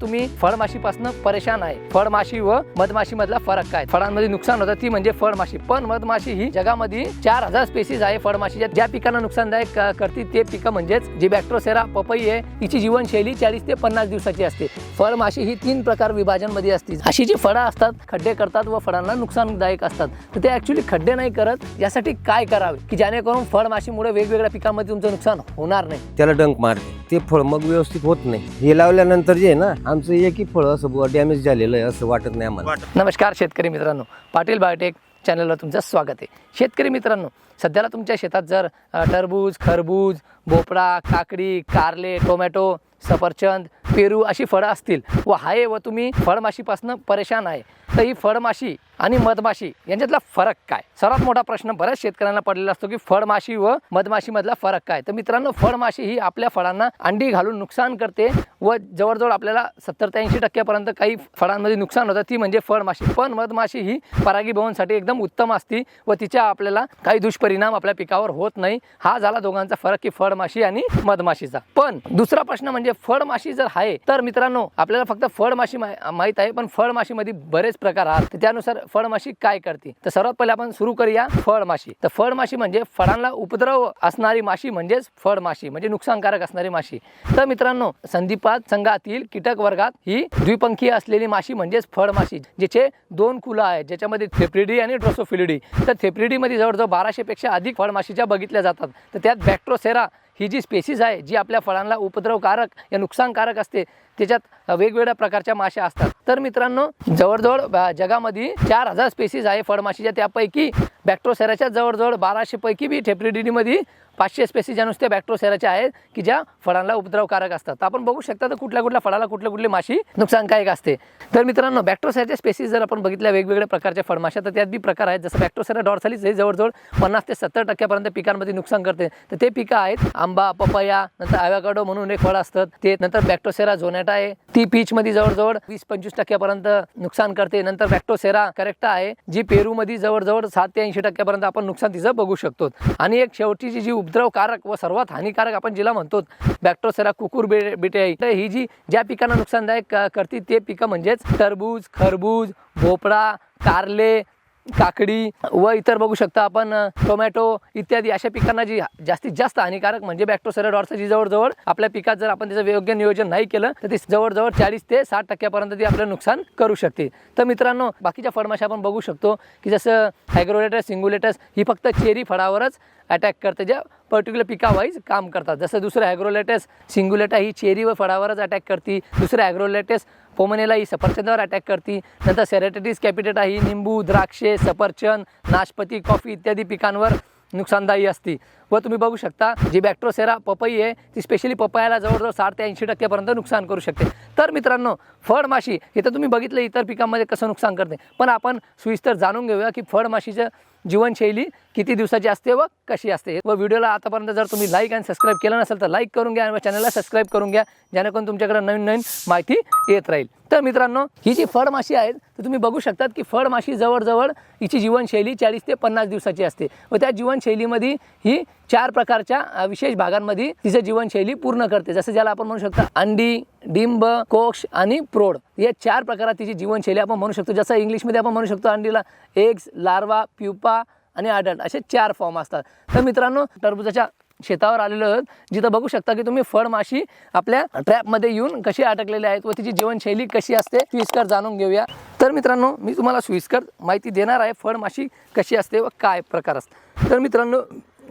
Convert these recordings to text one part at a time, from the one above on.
तुम्ही फळमाशीपासून परेशान आहे. फळमाशी व मधमाशी मधला फरक काय? फळांमध्ये नुकसान होतं ती म्हणजे फळमाशी पण मधमाशी ही जगामध्ये चार हजार स्पेसीज आहे फळमाशीच्या ज्या पिकांना नुकसानदायक करतील करते ते पिकं म्हणजेच जी बॅक्ट्रोसेरा पपई आहे तिची जीवनशैली चाळीस ते पन्नास दिवसाची असते. फळमाशी ही तीन प्रकार विभाजनमध्ये असते. अशी जी फळं असतात खड्डे करतात व फळांना नुकसानदायक असतात. तर ते ऍक्च्युली खड्डे नाही करत यासाठी काय करावे? की जेणेकरून फळमाशीमुळे वेगवेगळ्या पिकांमध्ये तुमचं नुकसान होणार नाही. त्याला डंक मारते. ते फळ मग व्यवस्थित होत नाही. हे लावल्यानंतर जे आहे ना आमचं एकही फळ असं बुवा डॅमेज झालेलं आहे असं वाटत नाही आम्हाला. नमस्कार शेतकरी मित्रांनो. पाटील बायोटेक चॅनलवर तुमचं स्वागत आहे. शेतकरी मित्रांनो सध्याला तुमच्या शेतात जर टरबूज खरबूज भोपळा काकडी कारले टोमॅटो सफरचंद पेरू अशी फळं असतील व आहे व तुम्ही फळमाशीपासून परेशान आहे तर ही फळमाशी आणि मधमाशी यांच्यातला फरक काय? सर्वात मोठा प्रश्न बऱ्याच शेतकऱ्यांना पडलेला असतो की फळमाशी व मधमाशीमधला फरक काय? तर मित्रांनो फळमाशी ही आपल्या फळांना अंडी घालून नुकसान करते व जवळजवळ आपल्याला सत्तर ते ऐंशी टक्क्यापर्यंत काही फळांमध्ये नुकसान होतं. ती म्हणजे फळमाशी पण मधमाशी ही परागीभवनसाठी एकदम उत्तम असती व तिच्या आपल्याला काही दुष्परिणाम आपल्या पिकावर होत नाही. हा झाला दोघांचा फरक की फळमाशी आणि मधमाशीचा. पण दुसरा प्रश्न म्हणजे फळमाशी जर आहे तर मित्रांनो आपल्याला फक्त फळमाशी मा- आहे पण फळमाशीमध्ये बरेच प्रकार आहेत. त्यानुसार फळमाशी काय करते? तर सर्वात पहिले आपण सुरू करूया फळमाशी तर फळमाशी म्हणजे फळांना उपद्रव असणारी माशी म्हणजेच फळमाशी म्हणजे नुकसानकारक असणारी माशी. तर मित्रांनो संदीपा संघातील कीटक वर्गात ही द्विपंखीय असलेली माशी म्हणजेच फळमाशी ज्याचे दोन कुलं आहेत ज्याच्यामध्ये थेप्रिडी आणि ड्रोसोफिलिडी. तर थेप्रिडीमध्ये जवळजवळ बाराशे पेक्षा अधिक फळमाशीच्या बघितल्या जातात. तर त्यात बॅक्ट्रोसेरा ही जी स्पेसिस आहे जी आपल्या फळांना उपद्रवकारक या नुकसानकारक असते त्याच्यात वेगवेगळ्या प्रकारच्या माश्या असतात. तर मित्रांनो जवळजवळ ब- जगामध्ये चार हजार स्पेसीज आहे फळमाशीच्या त्यापैकी बॅक्ट्रोसेराच्या जवळजवळ बाराशे पैकी बी ठेपरीडीमध्ये पाचशे स्पेसीज ज्या नुसत्या बॅक्ट्रोसेराच्या आहेत की ज्या फळांना उपद्रवकारक असतात. तर आपण बघू शकता तर कुठल्या कुठल्या फळाला कुठल्या कुठले माशी नुकसानकारक असते. तर मित्रांनो बॅक्ट्रोसेराच्या स्पेसीज जर आपण बघितल्या वेगवेगळ्या प्रकारच्या फळमाशा तर त्यात बी प्रकार आहेत. जसं बॅक्ट्रोसेरा डॉर्सालीच हे जवळजवळ पन्नास ते सत्तर टक्क्यापर्यंत पिकांमध्ये नुकसान करते. तर ते पिकं आहेत आंबा पपया नंतर ॲव्हॅकाडो म्हणून एक फळ असतं ते नंतर बॅक्टोसेरा झोन्या आहे. ती पीचमध्ये जवळजवळ वीस पंचवीस टक्क्यापर्यंत नुकसान करते. नंतर बॅक्टोसेरा करेक्टा आहे. जी पेरूमध्ये जवळजवळ सात ते ऐंशी टक्क्यापर्यंत आपण नुकसान तिचं बघू शकतो. आणि एक शेवटीची जी उपद्रवकारक व सर्वात हानिकारक आपण जिला म्हणतो बॅक्टोसेरा कुकुर बे बेटे. आहे तर ही जी ज्या पिकांना नुकसानदायक करते ते पिकं म्हणजेच टरबूज खरबूज भोपळा कारले काकडी व इतर बघू शकता आपण टोमॅटो इत्यादी अशा पिकांना जी जास्तीत जास्त हानिकारक म्हणजे बॅक्टोसेरा जी जवळजवळ आपल्या पिकात जर आपण त्याचं योग्य नियोजन नाही केलं तर ती जवळजवळ चाळीस ते साठ टक्क्यापर्यंत ती आपलं नुकसान करू शकते. तर मित्रांनो बाकीच्या फळमाशा आपण बघू शकतो की जसं हायग्रोलेटस सिंगुलेटस ही फक्त चेरी फळावरच अटॅक करते ज्या पर्टिक्युलर पिकावाईज काम करतात. जसं दुसरं ॲग्रोलेटस सिंगुलेटा ही चेरी व फळावरच अटॅक करते. दुसरं ॲग्रोलेटेस पोमनेला ही सफरचंदावर अटॅक करते. नंतर सेरेटेटिस कॅपिटेटा ही निंबू द्राक्षे सफरचंद नाशपती कॉफी इत्यादी पिकांवर नुकसानदायी असते. व तुम्ही बघू शकता जी बॅक्ट्रोसेरा पपई आहे ती स्पेशली पपयाला जवळजवळ साठ ते ऐंशी टक्क्यापर्यंत नुकसान करू शकते. तर मित्रांनो फळमाशी हे तर तुम्ही बघितलं इतर पिकांमध्ये कसं नुकसान करते. पण आपण सुविस्तर जाणून घेऊया की फळमाशीचं जीवनशैली किती दिवसाची असते व कशी असते व व्हिडिओला आतापर्यंत जर तुम्ही लाईक आणि सबस्क्राईब केलं नसेल तर लाईक करून घ्या आणि चॅनलला सबस्क्राईब करून घ्या जेणेकरून तुमच्याकडे नवीन नवीन माहिती येत राहील. तर मित्रांनो ही जी फळमाशी आहेत तर तुम्ही बघू शकतात की फळमाशी जवळजवळ हिची जीवनशैली चाळीस ते पन्नास दिवसाची असते. व त्या जीवनशैलीमध्ये ही चार प्रकारच्या विशेष भागांमध्ये तिचं जीवनशैली पूर्ण करते. जसं ज्याला आपण म्हणू शकतो अंडी डिंब कोक्ष आणि प्रौढ या चार प्रकारात तिची जीवनशैली आपण म्हणू शकतो जसं इंग्लिशमध्ये आपण म्हणू शकतो अंडीला एग्स लार्वा प्युपा आणि अडल्ट असे चार फॉर्म असतात. तर मित्रांनो टरबूजाच्या शेतावर आलेलो आहोत जिथं बघू शकता की तुम्ही फळमाशी आपल्या ट्रॅपमध्ये येऊन कशी अटकलेली आहेत व तिची जीवनशैली कशी असते सुईस्कर जाणून घेऊया. तर मित्रांनो मी तुम्हाला सुईस्कर माहिती देणार आहे फळमाशी कशी असते व काय प्रकार असते तर मित्रांनो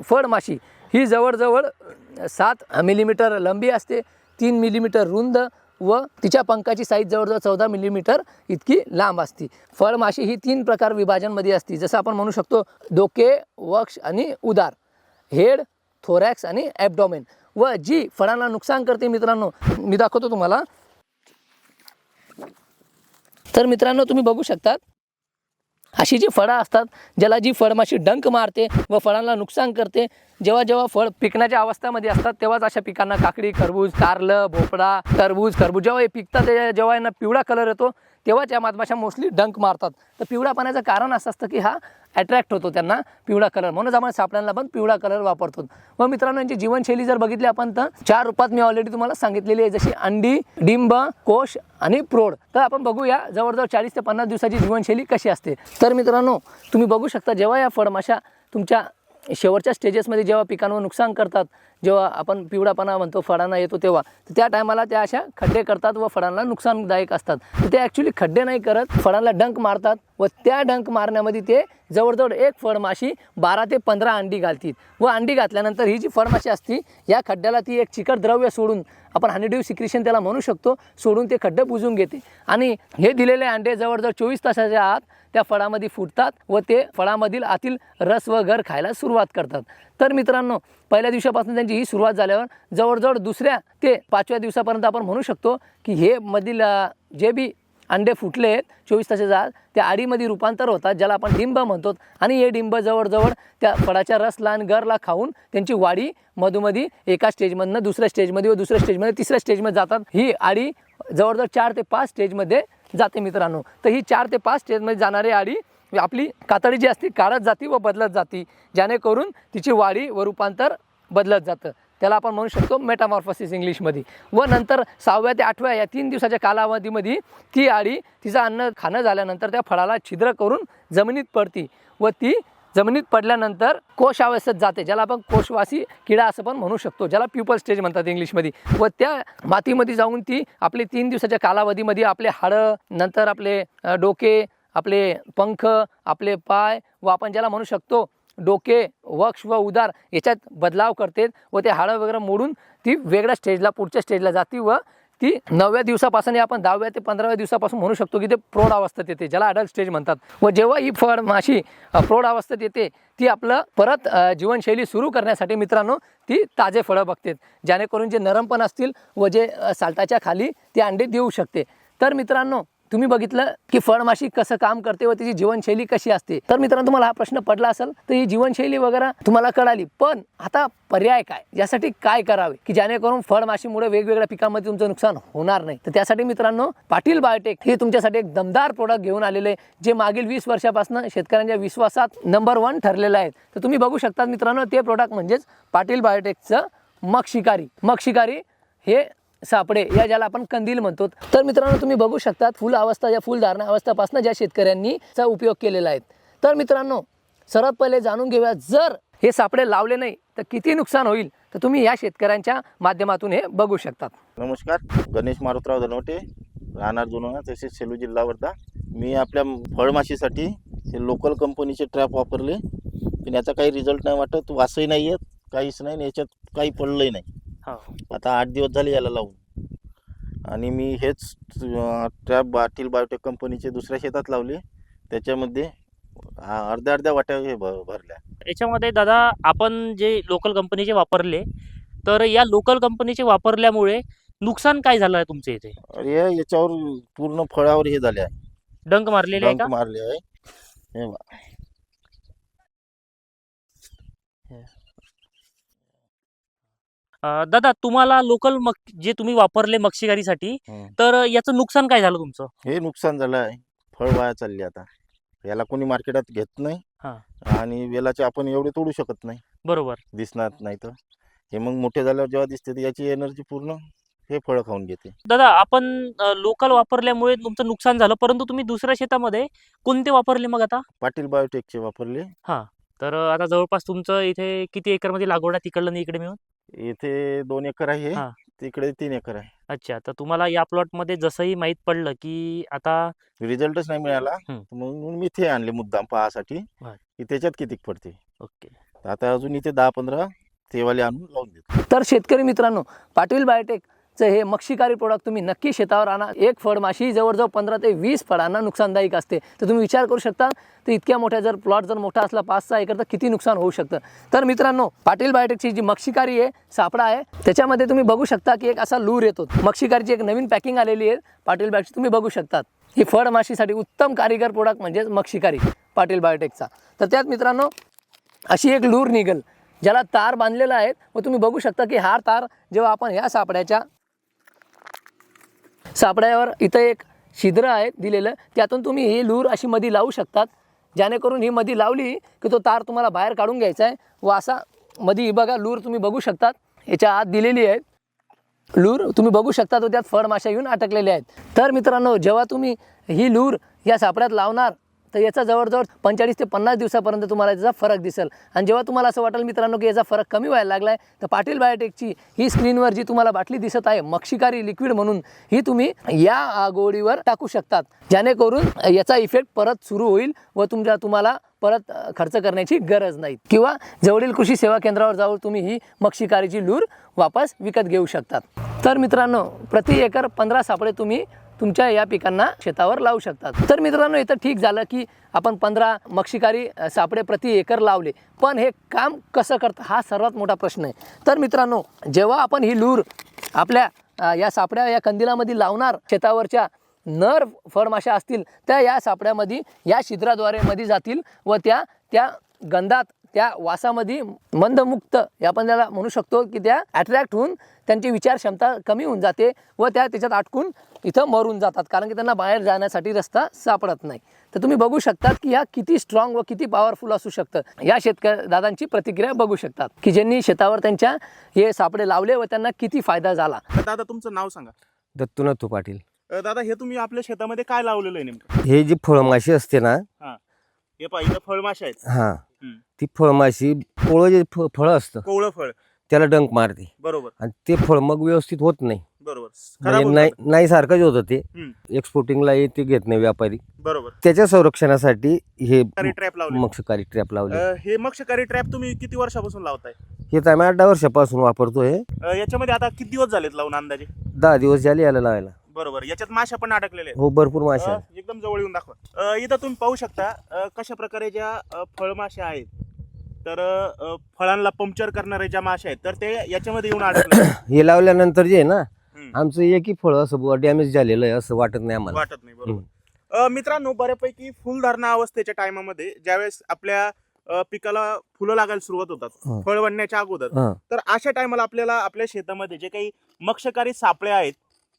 फळमाशी ही जवळजवळ सात मिलीमीटर लंबी असते. तीन मिलीमीटर रुंद व तिच्या पंखाची साईज जवळजवळ चौदा मिलीमीटर इतकी लांब असते. फळमाशी ही तीन प्रकार विभाजनमध्ये असते. जसं आपण म्हणू शकतो डोके वक्ष आणि उदार हेड थोरॅक्स आणि ॲबडॉमेन व जी फळांना नुकसान करते मित्रांनो मी दाखवतो तुम्हाला. तर मित्रांनो तुम्ही बघू शकतात अशी जी फळं असतात ज्याला जी फळमाशी डंक मारते व फळांना नुकसान करते जेव्हा जेव्हा फळ पिकण्याच्या अवस्थामध्ये असतात तेव्हाच अशा पिकांना काकडी खरबूज कारलं भोपळा टरबूज खरबूज जेव्हा हे पिकतात ते- जेव्हा यांना पिवळा कलर येतो तेव्हाच या मधमाशा मोस्टली डंक मारतात. तर पिवळा पाण्याचं कारण असं असतं की हा अट्रॅक्ट होतो त्यांना पिवळा कलर म्हणूनच आपण सापड्यांना पण पिवळा कलर वापरतो. व मित्रांनो यांची जीवनशैली जर बघितली आपण तर चार रूपात मी ऑलरेडी तुम्हाला सांगितलेली आहे जशी अंडी डिंब कोश आणि प्रौढ. तर आपण बघूया जवळजवळ चाळीस ते पन्नास दिवसाची जीवनशैली कशी असते. तर मित्रांनो तुम्ही बघू शकता जेव्हा या फळमाशा तुमच्या शेवटच्या स्टेजेसमध्ये जेव्हा पिकांवर नुकसान करतात जेव्हा आपण पिवळापणा म्हणतो फळांना येतो तेव्हा तर त्या टायमाला त्या अशा खड्डे करतात व फळांना नुकसानदायक असतात. तर ते ॲक्च्युली खड्डे नाही करत फळांना डंक मारतात व त्या डंक मारण्यामध्ये ते जवळजवळ एक फळमाशी बारा ते पंधरा अंडी घालतील. व अंडी घातल्यानंतर ही जी फळमाशी असती या खड्ड्याला ती एक चिकट द्रव्य सोडून आपण हनीड्यू सिक्रेशन त्याला म्हणू शकतो सोडून ते खड्डे बुजून घेते. आणि हे दिलेले अंडे जवळजवळ चोवीस तासाच्या आत त्या फळामध्ये फुटतात व ते फळामधील आतील रस व घर खायला सुरुवात करतात. तर मित्रांनो पहिल्या दिवसापासून त्यांची ही सुरुवात झाल्यावर जवळजवळ दुसऱ्या ते पाचव्या दिवसापर्यंत आपण म्हणू शकतो की हे मधील जे बी अंडे फुटले आहेत चोवीस तासाच्या आत त्या आडीमध्ये रूपांतर होतात ज्याला आपण डिंब म्हणतो. आणि हे डिंब जवळजवळ त्या फळाच्या रसला आणि गरला खाऊन त्यांची वाढी मधोमधी एका स्टेजमधनं दुसऱ्या स्टेजमध्ये व दुसऱ्या स्टेजमध्ये तिसऱ्या स्टेजमध्ये जातात. ही आडी जवळजवळ चार ते पाच स्टेजमध्ये जाते मित्रांनो. तर ही चार ते पाच स्टेजमध्ये जाणारी आडी म्हणजे आपली कातडी जी असते काढत जाती व बदलत जाती. जेणेकरून तिची वाढी व रूपांतर बदलत जातं. त्याला आपण म्हणू शकतो मेटामॉर्फोसिस इंग्लिशमध्ये व नंतर सहाव्या ते आठव्या या तीन दिवसाच्या कालावधीमध्ये ती आडी तिचं अन्न खाणं झाल्यानंतर त्या फळाला छिद्र करून जमिनीत पडती व ती जमिनीत पडल्यानंतर कोशावस्थेत जाते ज्याला आपण कोशवासी किडा असं पण म्हणू शकतो ज्याला प्युपल स्टेज म्हणतात इंग्लिशमध्ये. व त्या मातीमध्ये जाऊन ती आपली तीन दिवसाच्या कालावधीमध्ये आपले हाडं नंतर आपले डोके आपले पंख आपले पाय व आपण ज्याला म्हणू शकतो डोके वक्ष व उदार याच्यात बदलाव करते व ते हाडं वगैरे मोडून ती वेगळ्या स्टेजला पुढच्या स्टेजला जाते व ती नवव्या दिवसापासून आपण दहाव्या ते पंधराव्या दिवसापासून म्हणू शकतो की ते प्रौढ अवस्थेत येते ज्याला अडल्ट स्टेज म्हणतात. व जेव्हा ही फळ माशी प्रौढ अवस्थेत येते ती आपलं परत जीवनशैली सुरू करण्यासाठी मित्रांनो ती ताजे फळं बघते. जेणेकरून जे नरमपण असतील व जे साल्टाच्या खाली ती अंडे देऊ शकते. तर मित्रांनो तुम्ही बघितलं की फळमाशी कसं काम करते व तिची जीवनशैली कशी असते? तर मित्रांनो तुम्हाला हा प्रश्न पडला असेल तर ही जीवनशैली वगैरे तुम्हाला कळाली. पण आता पर्याय काय? यासाठी काय करावे? की जेणेकरून फळमाशीमुळे वेगवेगळ्या पिकांमध्ये तुमचं नुकसान होणार नाही. तर त्यासाठी मित्रांनो पाटील बायोटेक हे तुमच्यासाठी एक दमदार प्रोडक्ट घेऊन आलेले आहे, जे मागील वीस वर्षापासून शेतकऱ्यांच्या विश्वासात नंबर वन ठरलेलं आहे तर तुम्ही बघू शकता मित्रांनो ते प्रोडक्ट म्हणजेच पाटील बायोटेकचं मग शिकारी मग शिकारी हे सापडे या ज्याला आपण कंदील म्हणतो. तर मित्रांनो तुम्ही बघू शकतात फुल अवस्था या फुलधारणा अवस्थापासून ज्या शेतकऱ्यांनी चा उपयोग केलेला आहे. तर मित्रांनो सर्वात पहिले जाणून घेऊया जर हे सापडे लावले नाही तर किती नुकसान होईल? तर तुम्ही या शेतकऱ्यांच्या माध्यमातून हे बघू शकतात. नमस्कार गणेश मारुतराव धनवटे राहणार जुना तसेच सेलू जिल्हा वर्धा मी आपल्या फळमाशीसाठी हे लोकल कंपनीचे ट्रॅप वापरले. पण याचा काही रिझल्ट नाही वाटत वासही नाही आहेत काहीच नाही याच्यात काही पडलंही नाही. आता आठ दिवस झाले याला लावून. आणि मी हेच ट्रॅप बाटील बायोटेक कंपनीचे दुसऱ्या शेतात लावले. त्याच्यामध्ये अर्ध्या अर्ध्या वाट्या हे भ भरल्या. याच्यामध्ये दादा आपण जे लोकल कंपनीचे वापरले तर या लोकल कंपनीचे वापरल्यामुळे नुकसान काय झालं आहे तुमच्या इथे? अरे याच्यावर पूर्ण फळावर हे झाले आहे. डंक मारलेले आहे डंक का? मारले आहे. हे बघा. दादा तुम्हाला लोकल मग जे तुम्ही वापरले मक्षिकारीसाठी हम्म. तर याचं नुकसान काय झालं तुमचं? हे नुकसान झालं आहे फळ वाया चालली आता. याला कोणी मार्केटात घेत नाही हा. आणि वेलाचे आपण एवढे तोडू शकत नाही. बरोबर. दिसणार नाही तर. हे मग मोठे झाल्यावर जेव्हा दिसते तर याची एनर्जी पूर्ण हे फळं खाऊन घेते. दादा आपण लोकल वापरल्यामुळे तुमचं नुकसान झालं परंतु तुम्ही दुसऱ्या शेतामध्ये कोणते वापरले मग आता? पाटील बायोटेकचे वापरले. तर अं, आता जवळपास तुमचं इथे किती एकरमध्ये लागवड आहे तिकडलं आणि इकडे मिळून? इथे दोन एकर आहे हा. तिकडे तीन एकर आहे. अच्छा तर तुम्हाला या प्लॉटमध्ये जसंही माहीत पडलं की आता रिझल्टच नाही मिळाला. हम्म. म्हणून मी इथे आणले मुद्दाम पाहासाठी. बर. की त्याच्यात किती पडते. ओके. तर आता अजून इथे दहा पंधरा तेवाले आणून लावून देतो. तर शेतकरी मित्रांनो पाटील चं हे मक्षिकारी प्रोडक्ट तुम्ही नक्की शेतावर आणा. एक फळमाशी जवळजवळ पंधरा ते वीस फळांना नुकसानदायक असते. तर तुम्ही विचार करू शकता तर इतक्या मोठ्या जर प्लॉट जर मोठा असला पाच सहा एकर तर किती नुकसान होऊ शकतं? तर मित्रांनो पाटील बायोटेकची जी मक्षिकारी आहे सापडा आहे. त्याच्यामध्ये तुम्ही बघू शकता की एक असा लूर येतो. मक्षिकारीची एक नवीन पॅकिंग आलेली आहे. पाटील बायोटेकची तुम्ही बघू शकतात. ही फळमाशीसाठी उत्तम कारीगर प्रोडक्ट म्हणजेच मक्षिकारी पाटील बायोटेकचा तर त्यात मित्रांनो अशी एक लूर निघल ज्याला तार बांधलेला आहे. व तुम्ही बघू शकता की हा तार जेव्हा आपण ह्या सापड्याच्या सापड्यावर इथं एक छिद्र आहे दिलेलं. त्यातून तुम्ही ही लूर अशी मधी लावू शकतात. जेणेकरून ही मधी लावली की तो तार तुम्हाला बाहेर काढून घ्यायचा आहे. व असा मधी ही बघा लूर तुम्ही बघू शकतात. याच्या आत दिलेली आहे. लूर तुम्ही बघू शकता तो त्यात फळमाशा येऊन अटकलेले आहेत. तर मित्रांनो जेव्हा तुम्ही ही लूर या सापड्यात लावणार तर याचा जवळजवळ पंचेचाळीस ते पन्नास दिवसापर्यंत तुम्हाला याचा फरक दिसेल. आणि जेव्हा तुम्हाला असं वाटेल मित्रांनो की याचा फरक कमी व्हायला लागला आहे तर पाटील बायोटेकची ही स्क्रीनवर जी तुम्हाला बाटली दिसत आहे मक्षिकारी लिक्विड म्हणून ही तुम्ही या गोळीवर टाकू शकतात. जेणेकरून याचा इफेक्ट परत सुरू होईल व तुमच्या तुम्हाला परत खर्च करण्याची गरज नाही. किंवा जवळील कृषी सेवा केंद्रावर जाऊन तुम्ही ही मक्षिकारीची लूर वापस विकत घेऊ शकतात. तर मित्रांनो प्रति एकर पंधरा सापळे तुम्ही तुमच्या या पिकांना शेतावर लावू शकतात. तर मित्रांनो इथं ठीक झालं की आपण पंधरा मक्षिकारी सापडे सापळे प्रति एकर लावले. पण हे काम कसं करतं? हा सर्वात मोठा प्रश्न आहे. तर मित्रांनो जेव्हा आपण ही लूर आपल्या या सापड्या या कंदिलामध्ये लावणार शेतावरच्या नर फळमाशा असतील त्या या सापड्यामध्ये या छिद्राद्वारे मध्ये जातील व त्या त्या गंधात त्या वासामध्ये मंदमुक्त आपण त्याला म्हणू शकतो की त्या अट्रॅक्ट होऊन त्यांची विचार क्षमता कमी होऊन जाते व त्या त्याच्यात अटकून इथं मरून जातात. कारण की त्यांना बाहेर जाण्यासाठी रस्ता सापडत नाही. तर तुम्ही बघू शकतात की ह्या किती स्ट्रॉंग व किती पॉवरफुल असू शकतं. या शेतकरी दादांची प्रतिक्रिया बघू शकतात की ज्यांनी शेतावर त्यांच्या हे सापडे लावले व त्यांना किती फायदा झाला. तर दादा तुमचं नाव सांगा. दत्तुनाथू पाटील दादा हे तुम्ही आपल्या शेतामध्ये काय लावलेलं आहे नेमकं? हे जी फळमाशी असते ना हे पहा इथं फळमाशा आहेत. हा. ती फळमाशी पोळं जे फळं असतं. कोवळं फळ. त्याला डंक मारते. बरोबर. आणि ते फळ मग व्यवस्थित होत नाही. बरोबर. म्हणजे नाही. नाही. सारखंच होतं ते. एक्सपोर्टिंगला ते घेत नाही व्यापारी. बरोबर. त्याच्या संरक्षणासाठी हे ट्रॅप लावले मक्षकारी ट्रॅप लावले हे मक्षकारी ट्रॅप तुम्ही किती वर्षापासून लावताय? हे तर आम्ही आठ दहा वर्षापासून वापरतोय. याच्यामध्ये आता किती दिवस झालेत लावून अंदाजे? दहा दिवस झाले याला लावायला. बरोबर. याच्यात माशा पण अडकलेल्या आहेत. हो भरपूर माशा अ. एकदम जवळ येऊन दाखवा. अ, इथं तुम्ही पाहू शकता अ, कशा प्रकारे ज्या अ, फळमाशा आहेत तर अ, फळांना पंक्चर करणारे ज्या माशा आहेत तर ते याच्यामध्ये येऊन अडकले हे लावल्यानंतर जे आहे ना हम्म. आमचं एकही फळ असं डॅमेज झालेलं आहे असं वाटत नाही आम्हाला. वाटत नाही बरोबर. अ, मित्रांनो बऱ्यापैकी फुलधारणा अवस्थेच्या टायमामध्ये ज्यावेळेस आपल्या अ, पिकाला फुलं लागायला सुरुवात होतात हं. फळ बनण्याच्या अगोदर हा. तर अशा टायमाला आपल्याला आपल्या शेतामध्ये जे काही मक्षकारी सापळे आहेत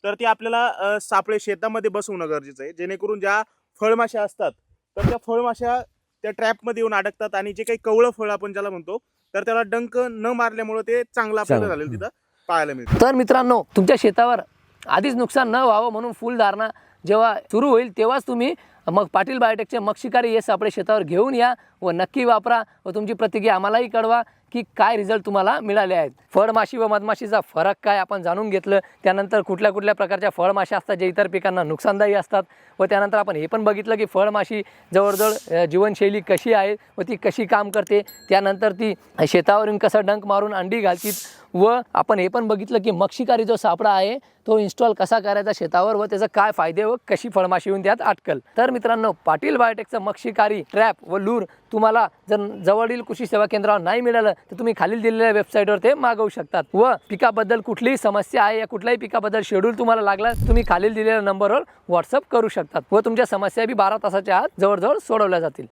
तर ते आपल्याला सापळे शेतामध्ये बसवणं गरजेचं आहे. जेणेकरून ज्या फळमाशा असतात तर त्या फळमाशा त्या ट्रॅपमध्ये येऊन अडकतात आणि जे काही कवळं फळ आपण ज्याला म्हणतो तर त्याला डंक न मारल्यामुळे ते चांगलं आपल्याला. झालेलं तिथं पाहायला मिळतं. तर मित्रांनो तुमच्या शेतावर आधीच नुकसान न व्हावं म्हणून फुलधारणा जेव्हा सुरू होईल तेव्हाच तुम्ही मग पाटील बायोटेकचे मक्षिकारी येस आपल्या शेतावर घेऊन या व नक्की वापरा व तुमची प्रतिक्रिया आम्हालाही कळवा. की काय रिझल्ट तुम्हाला मिळाले आहेत? फळमाशी व मधमाशीचा फरक काय आपण जाणून घेतलं? त्यानंतर कुठल्या कुठल्या प्रकारच्या फळमाशा असतात जे इतर पिकांना नुकसानदायी असतात? व त्यानंतर आपण हे पण बघितलं की फळमाशी जवळजवळ जीवनशैली कशी आहे व ती कशी काम करते? त्यानंतर ती शेतावरून कसं डंक मारून अंडी घालतील व आपण हे पण बघितलं की मक्षिकारी जो सापळा आहे तो इन्स्टॉल कसा करायचा शेतावर व त्याचा काय फायदे व कशी फळमाशी येऊन त्यात अटकल? तर मित्रांनो पाटील बायोटेकचं मक्षिकारी ट्रॅप व लूर तुम्हाला जर जवळील कृषी सेवा केंद्रावर नाही मिळालं तर तुम्ही खालील दिलेल्या वेबसाईटवर ते मागवू शकतात. व पिकाबद्दल कुठलीही समस्या आहे या कुठल्याही पिकाबद्दल शेड्यूल तुम्हाला लागला तुम्ही खालील दिलेल्या नंबरवर व्हॉट्सअप करू शकतात. व तुमच्या समस्या बी बारा तासाच्या आत जवळजवळ सोडवल्या जातील.